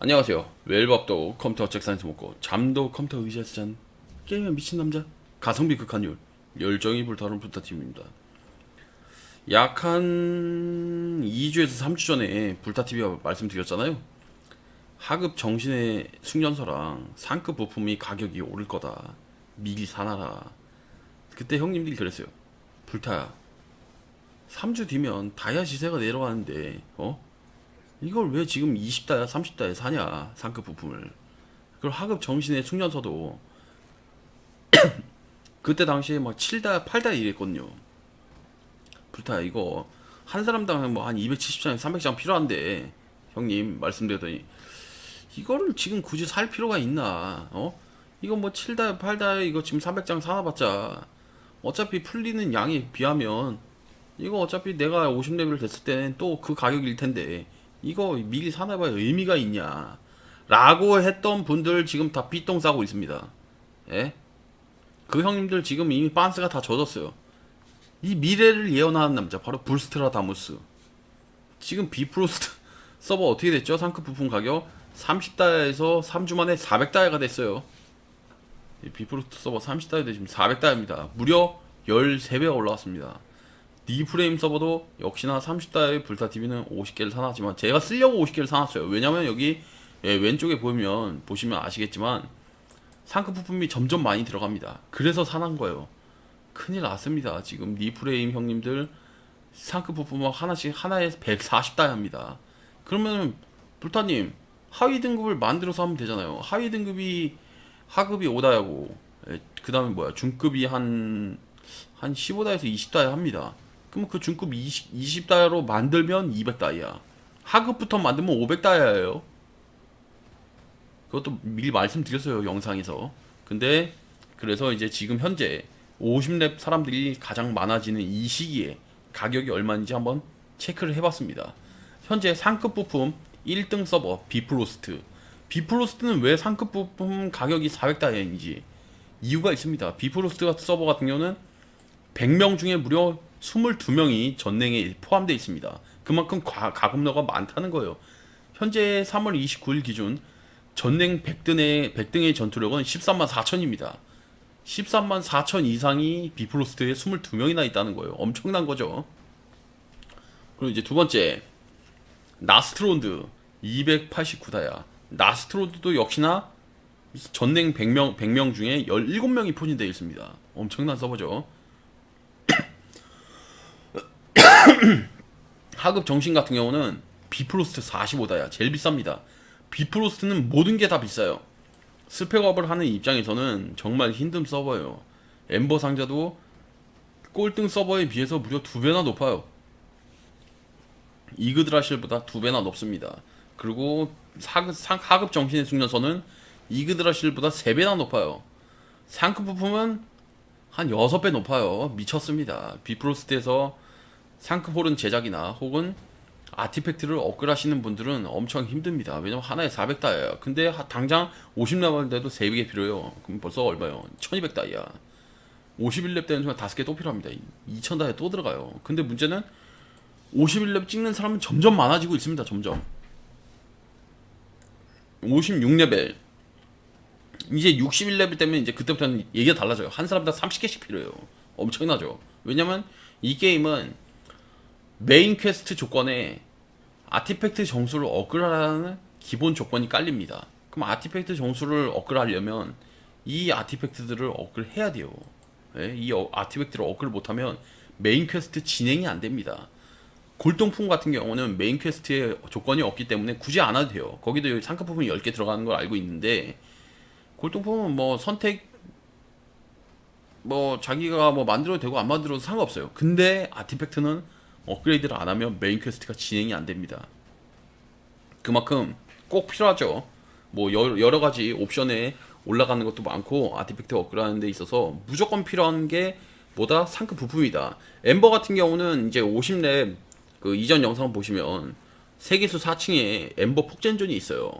안녕하세요. 웰밥도 컴퓨터 책상에서 먹고 잠도 컴퓨터 의자에서 잔 게임에 미친 남자 가성비 극한율 열정이 불타오른 불타TV입니다. 약 한 2주에서 3주 전에 불타TV가 말씀드렸잖아요. 하급 정신의 숙련서랑 상급 부품이 가격이 오를 거다. 미리 사놔라. 그때 형님들이 그랬어요. 불타야. 3주 뒤면 다이아 시세가 내려가는데 어? 이걸 왜 지금 20다야 30다에 사냐 상급 부품을. 그리고 하급 정신의 숙련서도 그때 당시에 막 7다 8다 이랬거든요. 불타 이거. 한 사람당 뭐 한 270장 300장 필요한데 형님 말씀드렸더니. 이거를 지금 굳이 살 필요가 있나 어? 이거 뭐 7다 8다 이거 지금 300장 사놔봤자 어차피 풀리는 양에 비하면 이거 어차피 내가 50레벨 됐을 때는 또 그 가격일 텐데 이거 미리 사놔봐야 의미가 있냐? 라고 했던 분들 지금 다 삐똥 싸고 있습니다. 예? 그 형님들 지금 이미 빤스가 다 젖었어요. 이 미래를 예언하는 남자 바로 불스트라다무스. 지금 비프로스트 서버 어떻게 됐죠? 상급 부품 가격 30다에서 3주 만에 400다이가 됐어요. 이 비프로스트 서버 30다이도 지금 400다입니다. 무려 13배가 올라왔습니다 D프레임 서버도 역시나 30달의 불타TV는 50개를 사놨지만 제가 쓰려고 50개를 사놨어요. 왜냐면 여기 예, 왼쪽에 보면 보시면 아시겠지만 상급 부품이 점점 많이 들어갑니다. 그래서 사놓은 거예요. 큰일 났습니다. 지금 D프레임 형님들 상급 부품 하나씩 하나에 140달 합니다. 그러면 불타님 하위 등급을 만들어서 하면 되잖아요. 하위 등급이 하급이 5다야고 그 다음에 뭐야 중급이 한한 15다에서 20다야 합니다. 그럼 그 중급 20, 20다이아로 만들면 200다이아. 하급부터 만들면 500다이아예요. 그것도 미리 말씀드렸어요, 영상에서. 근데 그래서 이제 지금 현재 50렙 사람들이 가장 많아지는 이 시기에 가격이 얼마인지 한번 체크를 해봤습니다. 현재 상급 부품 1등 서버 비플로스트. 비플로스트는 왜 상급 부품 가격이 400다이아인지 이유가 있습니다. 비플로스트 같은 서버 같은 경우는 100명 중에 무려 22명이 전냉에 포함되어 있습니다. 그만큼 가, 가금러가 많다는 거예요. 현재 3월 29일 기준 전냉 100등의 100등의 전투력은 13만 4천입니다. 13만 4천 이상이 비프로스트에 22명이나 있다는 거예요. 엄청난 거죠. 그리고 이제 두 번째 나스트론드 289다야. 나스트론드도 역시나 전냉 100명 100명 중에 17명이 포진되어 있습니다. 엄청난 서버죠. 하급 정신 같은 경우는 비프로스트 45다야. 제일 비쌉니다. 비프로스트는 모든 게 다 비싸요. 스펙업을 하는 입장에서는 정말 힘든 서버예요. 엠버 상자도 꼴등 서버에 비해서 무려 두 배나 높아요. 이그드라실보다 두 배나 높습니다. 그리고 상- 하급 정신의 숙련서는 이그드라실보다 세 배나 높아요. 상급 부품은 한 여섯 배 높아요. 미쳤습니다. 비프로스트에서 상급 홀은 제작이나 혹은 아티팩트를 업글하시는 분들은 엄청 힘듭니다. 왜냐면 하나에 400다이아. 근데 하- 당장 50레벨 돼도 3개 필요해요. 그럼 벌써 얼마요? 1200다이아. 51렙 되는 순간 5개 또 필요합니다. 2000다이아 또 들어가요. 근데 문제는 51렙 찍는 사람은 점점 많아지고 있습니다. 점점. 56레벨. 이제 61레벨 되면 이제 그때부터는 얘기가 달라져요. 한 사람당 30개씩 필요해요. 엄청나죠. 왜냐면 이 게임은 메인 퀘스트 조건에 아티팩트 정수를 업글하라는 기본 조건이 깔립니다. 그럼 아티팩트 정수를 업글하려면 이 아티팩트들을 업글해야 돼요. 예, 이 어- 아티팩트를 업글 못하면 메인 퀘스트 진행이 안 됩니다. 골동품 같은 경우는 메인 퀘스트에 조건이 없기 때문에 굳이 안 와도 돼요. 거기도 여기 상급 부분이 10개 들어가는 걸 알고 있는데 골동품은 뭐 선택 뭐 자기가 뭐 만들어도 되고 안 만들어도 상관없어요. 근데 아티팩트는 업그레이드를 안 하면 메인 퀘스트가 진행이 안 됩니다. 그만큼 꼭 필요하죠. 뭐 여러, 가지 옵션에 올라가는 것도 많고 아티팩트 업그레이드하는 데 있어서 무조건 필요한 게 뭐다 상급 부품이다. 엠버 같은 경우는 이제 50렙 그 이전 영상 보시면 세계수 4층에 엠버 폭젠존이 있어요.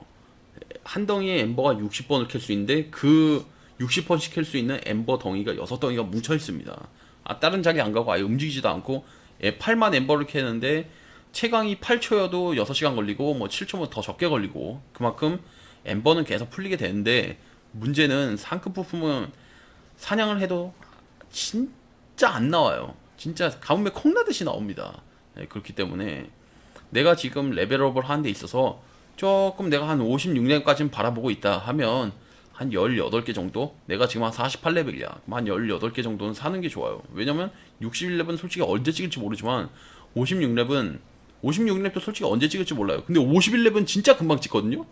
한 덩이에 엠버가 60번을 캘 수 있는데 그 60번씩 캘 수 있는 엠버 덩이가 6덩이가 뭉쳐 있습니다. 아, 다른 자리 안 가고 아예 움직이지도 않고 예, 8만 엠버를 캐는데 최강이 8초여도 6시간 걸리고 뭐 7초면 더 적게 걸리고 그만큼 엠버는 계속 풀리게 되는데 문제는 상급 부품은 사냥을 해도 진짜 안 나와요. 진짜 가뭄에 콩나듯이 나옵니다. 네, 그렇기 때문에 내가 지금 레벨업을 하는 데 있어서 조금 내가 한 56렙까지는 바라보고 있다 하면 한 18개 정도? 내가 지금 한 48레벨이야. 그럼 한 18개 정도는 사는 게 좋아요. 왜냐면 61렙은 솔직히 언제 찍을지 모르지만 56렙은 56렙도 솔직히 언제 찍을지 몰라요. 근데 51렙은 진짜 금방 찍거든요.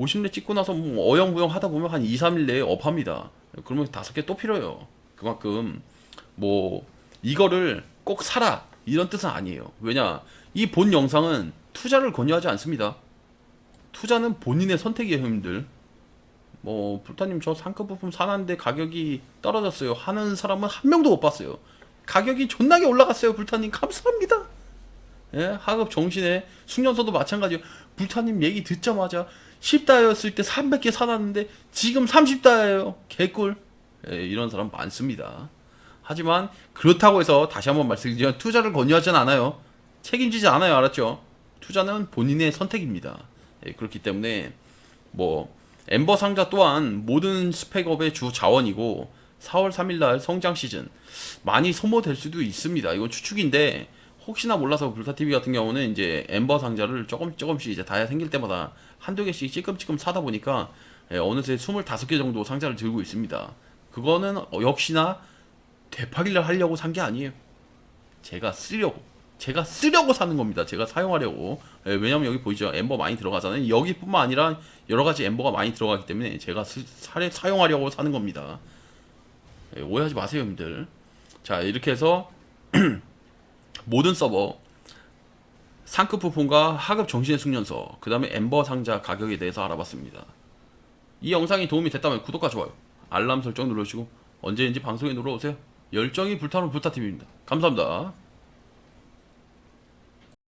50렙 찍고 나서 뭐 어영부영 하다 보면 한 2, 3일 내에 업합니다. 그러면 다섯 개 또 필요해요. 그만큼 뭐 이거를 꼭 사라 이런 뜻은 아니에요. 왜냐 이 본 영상은 투자를 권유하지 않습니다. 투자는 본인의 선택이에요, 형님들. 뭐 불타님 저 상급 부품 사놨는데 가격이 떨어졌어요. 하는 사람은 한 명도 못 봤어요. 가격이 존나게 올라갔어요, 불타님 감사합니다. 예, 하급 정신에 숙련서도 마찬가지예요. 불타님 얘기 듣자마자 10다였을 때 300개 사놨는데 지금 30다예요. 개꿀. 예, 이런 사람 많습니다. 하지만 그렇다고 해서 다시 한번 말씀드리지만 투자를 권유하진 않아요. 책임지지 않아요. 알았죠? 투자는 본인의 선택입니다. 예, 그렇기 때문에 뭐 엠버 상자 또한 모든 스펙업의 주 자원이고 4월 3일날 성장 시즌 많이 소모될 수도 있습니다. 이건 추측인데 혹시나 몰라서 불타TV 같은 경우는 이제 엠버 상자를 조금 조금씩 이제 다이아 생길 때마다 한두 개씩 찔끔찔끔 사다 보니까 예, 어느새 25개 정도 상자를 들고 있습니다. 그거는 어, 역시나 대파기를 하려고 산 게 아니에요. 제가 쓰려고. 제가 쓰려고 사는 겁니다. 제가 사용하려고. 예, 왜냐면 여기 보이죠? 엠버 많이 들어가잖아요. 여기뿐만 아니라 여러 가지 엠버가 많이 들어가기 때문에 제가 쓰, 사, 사용하려고 사는 겁니다. 예, 오해하지 마세요, 여러분들. 자, 이렇게 해서 모든 서버 상급 부품과 하급 정신의 숙련서, 그 다음에 엠버 상자 가격에 대해서 알아봤습니다. 이 영상이 도움이 됐다면 구독과 좋아요, 알람 설정 눌러주시고 언제든지 방송에 놀러오세요. 열정이 불타는 불타TV입니다. 감사합니다.